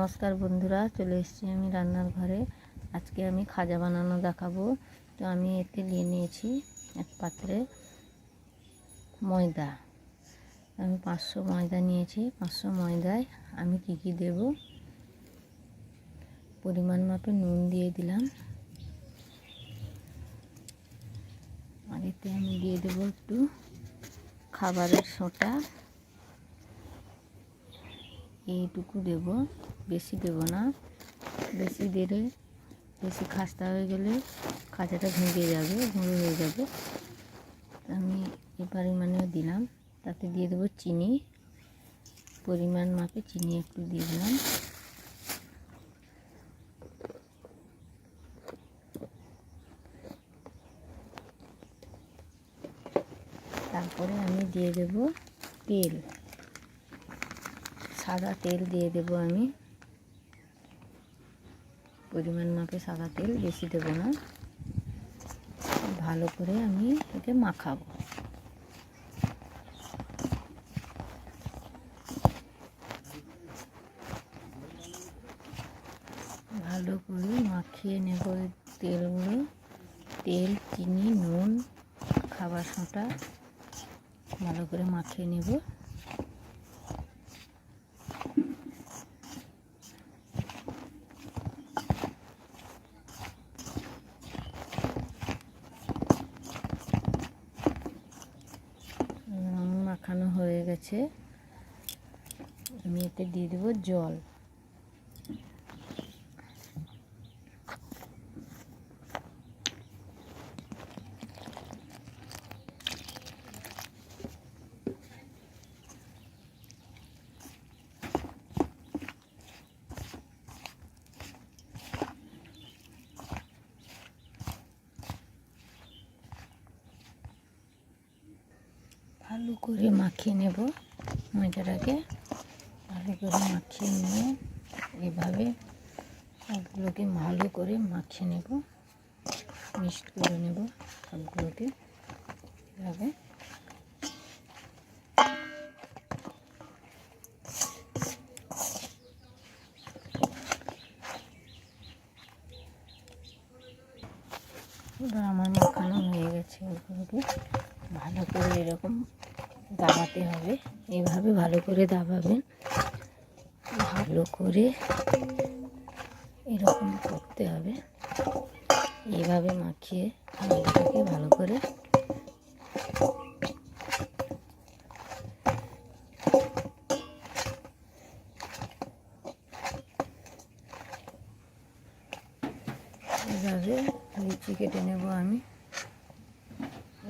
নমস্কার বন্ধুরা, চলে এসেছি আমি রান্নার ঘরে। আজকে আমি খাজা বানানো দেখাবো। তো আমি এতে নিয়ে নিয়েছি এক পাত্রে ময়দা। আমি পাঁচশো ময়দা নিয়েছি। পাঁচশো ময়দায় আমি কি কি দেব? পরিমাণ মাপে নুন দিয়ে দিলাম। আর এতে আমি দিয়ে দেবো একটু খাবারের সোঁটা। এইটুকু দেব, বেশি দেব না। বেশি দিলে বেশি খাস্তা হয়ে গেলে খাঁচাটা ভেঙে যাবে, গুঁড়ো হয়ে যাবে। আমি এই পরিমাণে দিলাম। তাতে দিয়ে দেবো চিনি। পরিমাণ মাপে চিনি একটু দিয়ে দিলাম। তারপরে আমি দিয়ে দেব তেল। সাদা তেল দিয়ে দেব আমি। পরিমাণ মাপে সাদা তেল, বেশি দেব না। ভালো করে আমি একে মাখাবো ভালো করে মাখিয়ে নেব তেলগুলো তেল চিনি নুন খাবার সোঁটা ভালো করে মাখিয়ে নেব মাখানো গেছে আমি এতে দিয়ে দেবো জল ভালো করে মাখিয়ে নেব। ময়দাটাকে ভালো করে মাখিয়ে নিয়ে এভাবে সবগুলোকে ভালো করে মাখিয়ে নেব। মিক্সড করে নেব সবগুলোকে এভাবে। এবার আমার মাখানো হয়ে গেছে। ওগুলোকে ভালো করে এরকম দাবাতে হবে। এভাবে ভালো করে দাবাবেন। ভালো করে এরকম করতে হবে। এইভাবে মাখিয়ে ময়দাটাকে ভালো করে এইভাবে লিচি কেটে নেব আমি।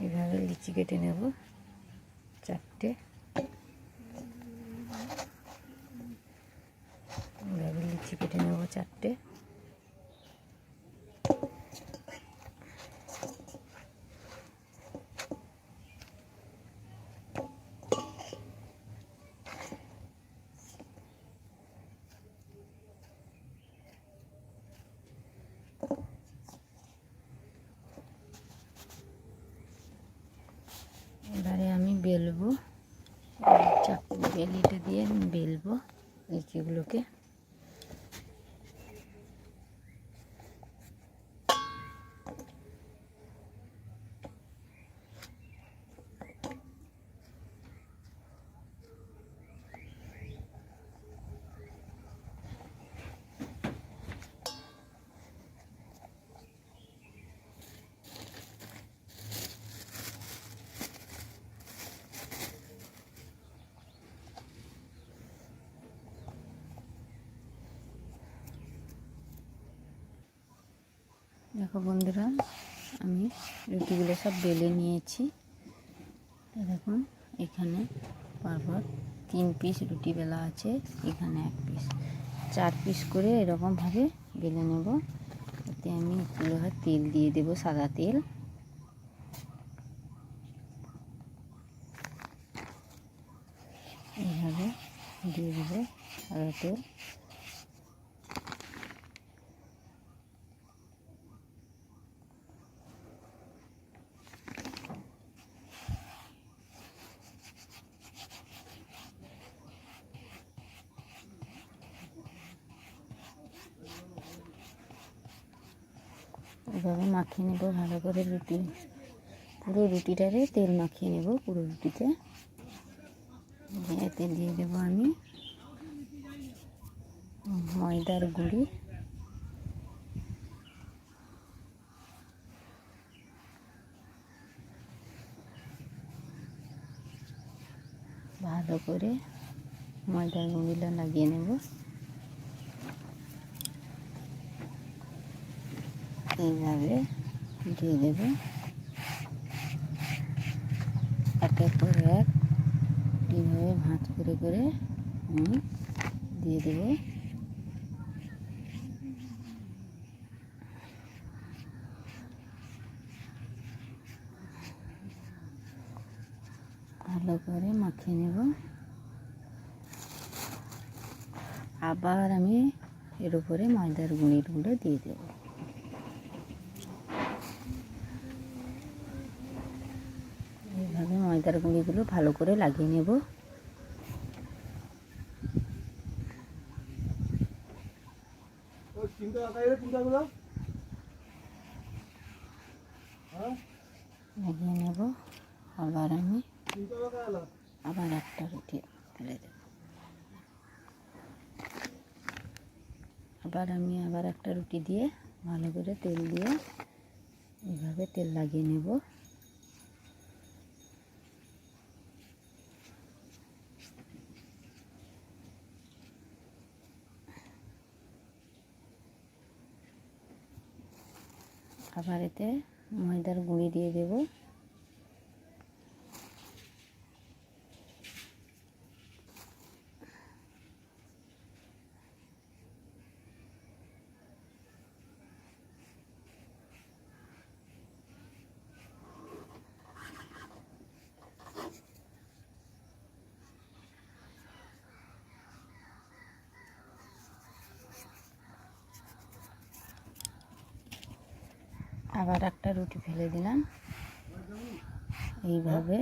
এইভাবে লিচি কেটে নেব। চারটে। লিচি কেটে নেব চারটে এবারে আমি বেলবো। চাকু বেলিটা দিয়ে বেলবো। লিচিগুলোকে দেখো বন্ধুরা, আমি রুটিগুলো সব বেলে নিয়েছি। দেখুন, এখানে পরপর তিন পিস রুটি বেলা আছে, এখানে এক পিস চার পিস করে এরকমভাবে বেলে নেব, এতে আমি একটু তেল দিয়ে দেব, সাদা তেল। এইভাবে দিয়ে দেবো সাদা তেল। এভাবে মাখিয়ে নেব, ভালো করে রুটি। পুরো রুটিটারে তেল মাখিয়ে নেব, পুরো রুটিতে। এতে দিয়ে দেবো আমি ময়দার গুঁড়ি। ভালো করে ময়দার গুঁড়িটা লাগিয়ে নেব। এইভাবে দিয়ে দেব। একের পর এক এইভাবে ভাঁজ করে করে আমি দিয়ে দেব। ভালো করে মাখিয়ে নেব। আবার আমি এর উপরে ময়দার গুঁড়িগুলো দিয়ে দেব। ময়দার গুঁড়িগুলো ভালো করে লাগিয়ে নেব। লাগিয়ে নেব। আবার আমি আবার একটা রুটি ফেলে দেব। আবার আমি আবার একটা রুটি দিয়ে ভালো করে তেল দিয়ে এইভাবে তেল লাগিয়ে নেব। আবার ময়দার গুঁড়ি দিয়ে দেবো। আবার একটা রুটি ফেলে দিলাম। এইভাবে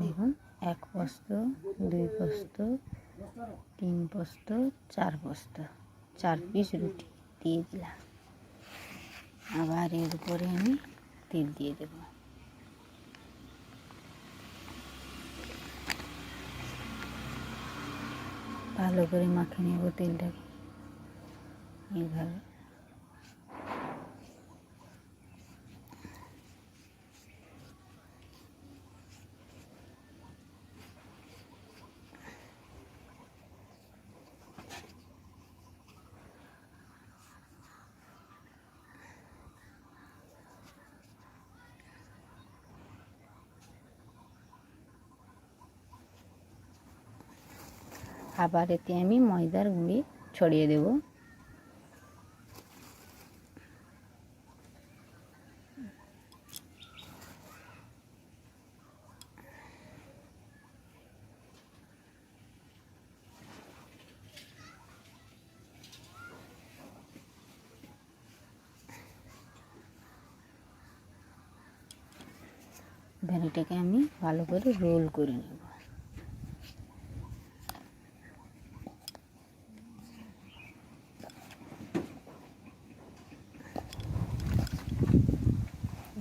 দেখুন, এক বস্ত দুই বস্ত তিন বস্ত চার বস্ত চার পিস রুটি দিয়ে দিলাম। আবার এর উপরে আমি তেল দিয়ে দেব। ভালো করে মাখিয়ে নেব তেলটাকে। এইভাবে। আবার এতে আমি ময়দার গুঁড়ি ছড়িয়ে দেব। এবার আমি ভালো করে রোল করে নেব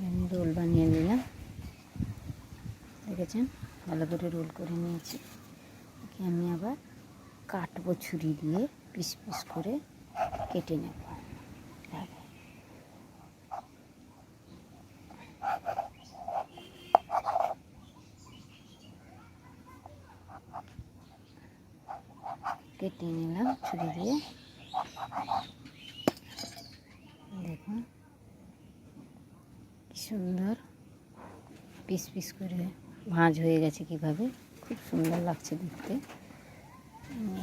আমি রোল বানিয়ে নিলাম দেখেছেন ভালো করে রোল করে নিয়েছি একে আমি আবার কাটবো ছুরি দিয়ে পিস পিস করে কেটে নেব। কেটে নিলাম ছুরি দিয়ে। দেখুন কি সুন্দর পিস পিস করে ভাঁজ হয়ে গেছে কীভাবে। খুব সুন্দর লাগছে দেখতে।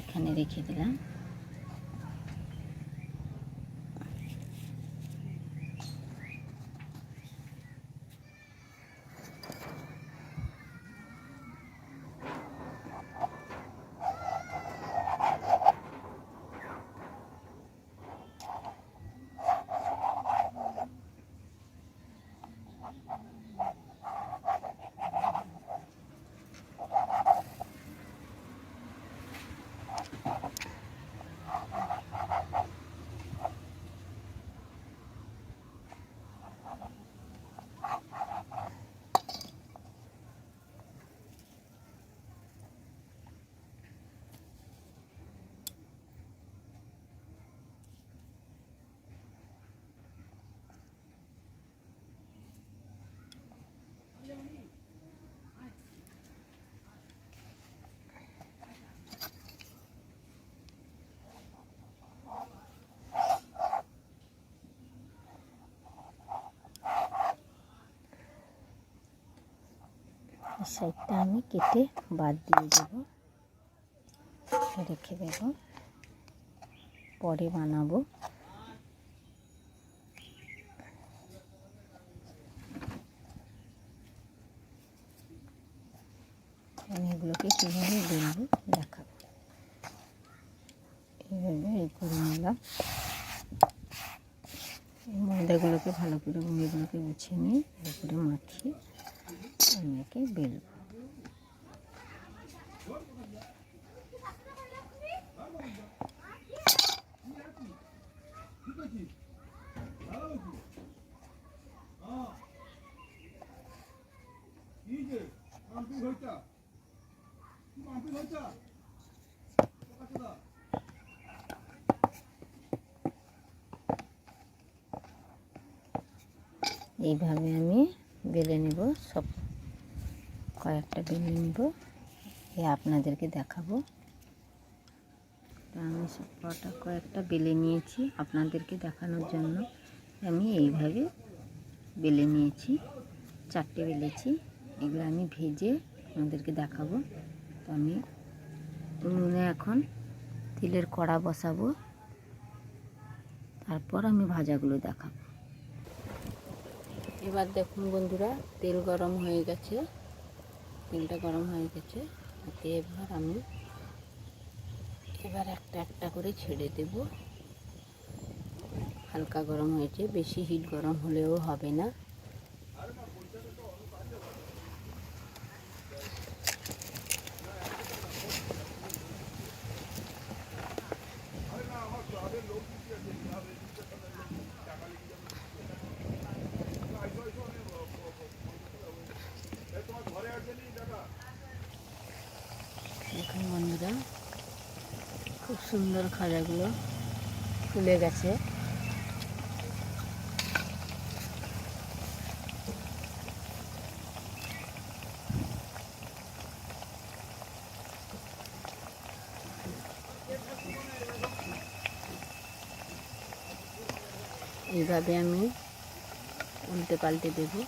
এখানে রেখে দিলাম। সাইডটা আমি কেটে বাদ দিয়ে দেবো। রেখে দেব। পরে বানাবো। আমি এগুলোকে কীভাবে বেলবো দেখাবো। এইভাবে এই করে নিলাম। এই ময়দাগুলোকে ভালো করে এগুলোকে গুছিয়ে নিয়ে ভালো করে মাখিয়ে আমি একে বেলবো এইভাবে আমি বেলে নেব সব। কয়েকটা বেলে নিব। এ আপনাদেরকে দেখাবো। আমি কটা কয়েকটা বেলে নিয়েছি আপনাদেরকে দেখানোর জন্য। আমি এইভাবে বেলে নিয়েছি, চারটে বেলেছি। এগুলো আমি ভেজে আপনাদেরকে দেখাবো। তো আমি উনুনে এখন তিলের কড়া বসাবো। তারপর আমি ভাজাগুলো দেখাবো। এবার দেখুন বন্ধুরা, তেল গরম হয়ে গেছে। তেলটা গরম হয়ে গেছে। এতে এবার আমি এবার একটা একটা করে ছেড়ে দেব। হালকা গরম হয়েছে, বেশি হিট গরম হলেও হবে না দেখুন বন্ধুরা খুব সুন্দর খাজাগুলো ফুলে গেছে। এইভাবে আমি উল্টে পাল্টে দেবো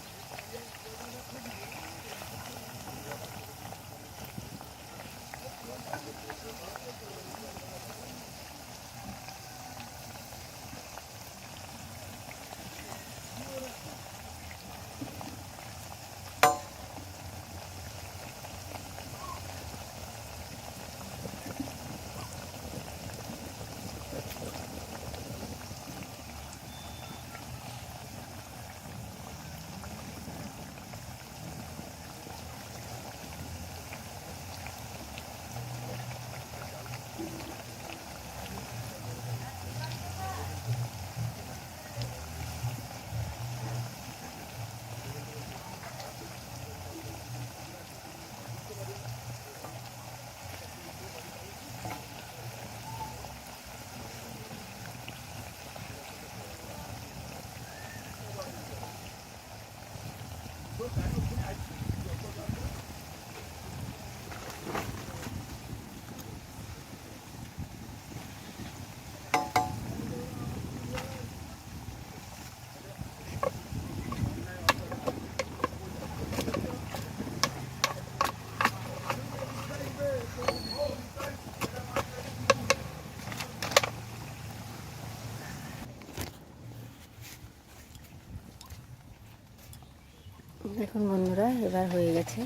দেখুন বন্ধুরা এবার হয়ে গেছে।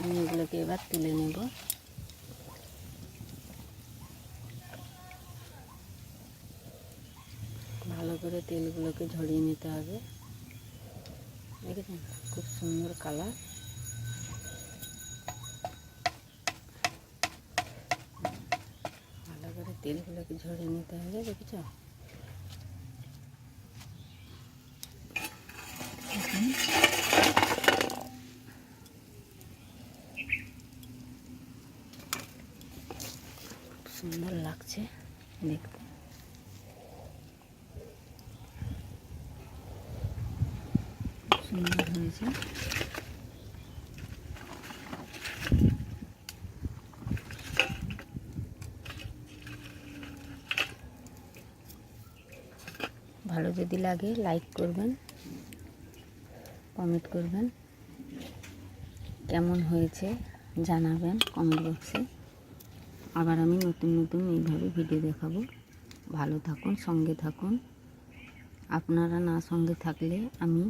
আমি এগুলোকে এবার তুলে নেব। ভালো করে তেলগুলোকে ঝরিয়ে নিতে হবে। দেখেছেন? খুব সুন্দর কালার। ভালো করে তেলগুলোকে ঝরিয়ে নিতে হবে, দেখেছ খুব সুন্দর লাগছে দেখতে সুন্দর হয়েছে। ভালো যদি লাগে লাইক করবেন কমেন্ট করবেন, কেমন হয়েছে জানাবেন কমেন্ট বক্সে আবার আমি নতুন নতুন এইভাবে ভিডিও দেখাবো। ভালো থাকুন, সঙ্গে থাকুন। আপনারা না সঙ্গে থাকলে আমি